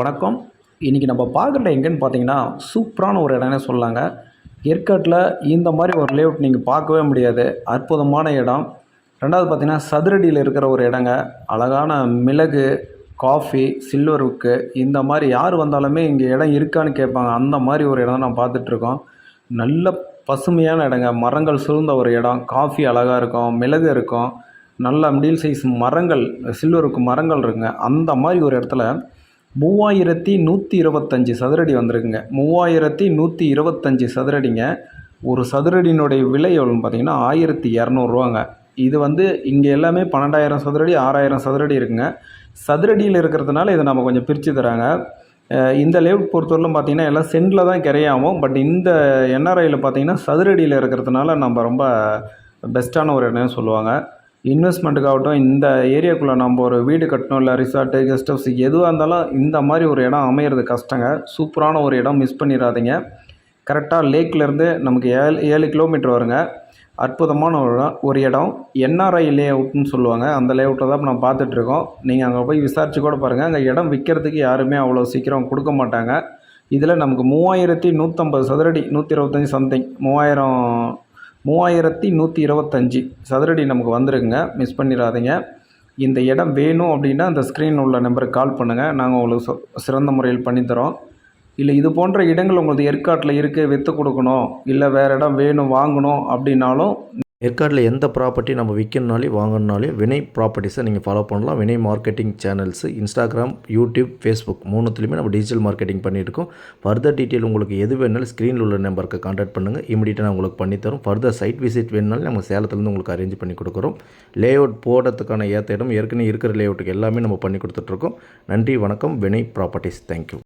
வணக்கம். இன்றைக்கி நம்ம பார்க்குற எங்கேன்னு பார்த்தீங்கன்னா சூப்பரான ஒரு இடம்னே சொல்லாங்க. ஏற்காட்டில் இந்த மாதிரி ஒரு லேஅவுட் நீங்கள் பார்க்கவே முடியாது. அற்புதமான இடம். ரெண்டாவது பார்த்திங்கன்னா சதுரடியில் இருக்கிற ஒரு இடங்க. அழகான மிளகு காஃபி சில்வருக்கு இந்த மாதிரி யார் வந்தாலுமே இங்கே இடம் இருக்கான்னு கேட்பாங்க. அந்த மாதிரி ஒரு இடம் நான் பார்த்துட்ருக்கோம். நல்ல பசுமையான இடங்க. மரங்கள் சூழ்ந்த ஒரு இடம். காஃபி அழகாக இருக்கும். மிளகு இருக்கும். நல்ல மிடில் சைஸ் மரங்கள் சில்வருக்கு மரங்கள் இருக்குங்க. அந்த மாதிரி ஒரு இடத்துல மூவாயிரத்தி நூற்றி இருபத்தஞ்சி சதுரடி வந்திருக்குங்க. மூவாயிரத்தி நூற்றி இருபத்தஞ்சி சதுரடிங்க. ஒரு சதுரடியினுடைய விலை எவ்வளோன்னு பார்த்தீங்கன்னா ஆயிரத்தி இரநூறுவாங்க. இது வந்து இங்கே எல்லாமே பன்னெண்டாயிரம் சதுரடி ஆறாயிரம் சதுரடி இருக்குங்க. சதுரடியில் இருக்கிறதுனால இதை நம்ம கொஞ்சம் பிரித்து தராங்க. இந்த லேவுட் பொறுத்தவரையிலும் பார்த்தீங்கன்னா எல்லாம் சென்டில் தான் கிரையாகும் பட் இந்த என்ஆர்ஐயில் பார்த்தீங்கன்னா சதுரடியில் இருக்கிறதுனால நம்ம ரொம்ப பெஸ்ட்டான ஒரு இடம்னு சொல்லுவாங்க. இன்வெஸ்ட்மெண்ட்டுக்காகட்டும் இந்த ஏரியாக்குள்ளே நம்ம ஒரு வீடு கட்டணும் இல்லை ரிசார்ட்டு கெஸ்ட் ஹவுஸ் எதுவாக இருந்தாலும் இந்த மாதிரி ஒரு இடம் அமையிறது கஷ்டங்க. சூப்பரான ஒரு இடம் மிஸ் பண்ணிடாதீங்க. கரெக்டாக லேக்லேருந்து நமக்கு ஏழு ஏழு கிலோமீட்டர் வருங்க. அற்புதமான ஒரு இடம் ஒரு இடம். என்ஆர்ஐ லேஅவுட்னு சொல்லுவாங்க. அந்த லேஅவுட்டை தான் நம்ம பார்த்துட்ருக்கோம். நீங்கள் அங்கே போய் விசாரித்து கூட பாருங்கள் அங்கே இடம் விற்கிறதுக்கு யாருமே அவ்வளோ சீக்கிரம் கொடுக்க மாட்டாங்க. இதில் நமக்கு மூவாயிரத்தி நூற்றம்பது சதுரடி நூற்றி இருபத்தஞ்சி சம்திங் மூவாயிரம் மூவாயிரத்தி நூற்றி இருபத்தஞ்சி. சதுரடி நமக்கு வந்துருங்க மிஸ் பண்ணிடாதீங்க. இந்த இடம் வேணும் அப்படின்னா அந்த ஸ்க்ரீன் உள்ள நம்பருக்கு கால் பண்ணுங்கள் நாங்கள் உங்களுக்கு சொ- சிறந்த முறையில் பண்ணித்தரோம். இல்லை இது போன்ற இடங்கள் உங்களுக்கு ஏற்காட்டில் இருக்குது விற்று கொடுக்கணும். இல்லை வேறு இடம் வேணும் வாங்கணும் அப்படின்னாலும் ஏற்காட்டில் எந்த ப்ராப்பர்ட்டி நம்ம விற்கணுனாலே வாங்கணுனாலே வினை ப்ராப்பர்ட்டிஸை நீங்கள் ஃபாலோ பண்ணலாம். வினை marketing channels Instagram YouTube Facebook மூணுத்துலேயுமே நம்ம டிஜிட்டல் மார்க்கெட்டிங் பண்ணியிருக்கோம். ஃபர்தர் டீட்டெயில் உங்களுக்கு எது வேணாலும் ஸ்க்ரீனில் உள்ள நம்பருக்கு காண்டாக்ட் பண்ணுங்கள் இமீடியட்டாக நான் உங்களுக்கு பண்ணித்தரும் ஃபர்தர் சைட் விசிட் வேணுனாலும் நம்ம சேலத்துலேருந்து உங்களுக்கு அரேஞ்ச் பண்ணி கொடுக்குறோம். லேஅவுட் போடுறதுக்கான ஏற்ற இடம் ஏற்கனவே இருக்கிற லே அவுட்டுக்கு எல்லாமே நம்ம பண்ணி கொடுத்துட்ருக்கோம் நன்றி வணக்கம். வினை ப்ராப்பர்ட்டிஸ் தேங்க்யூ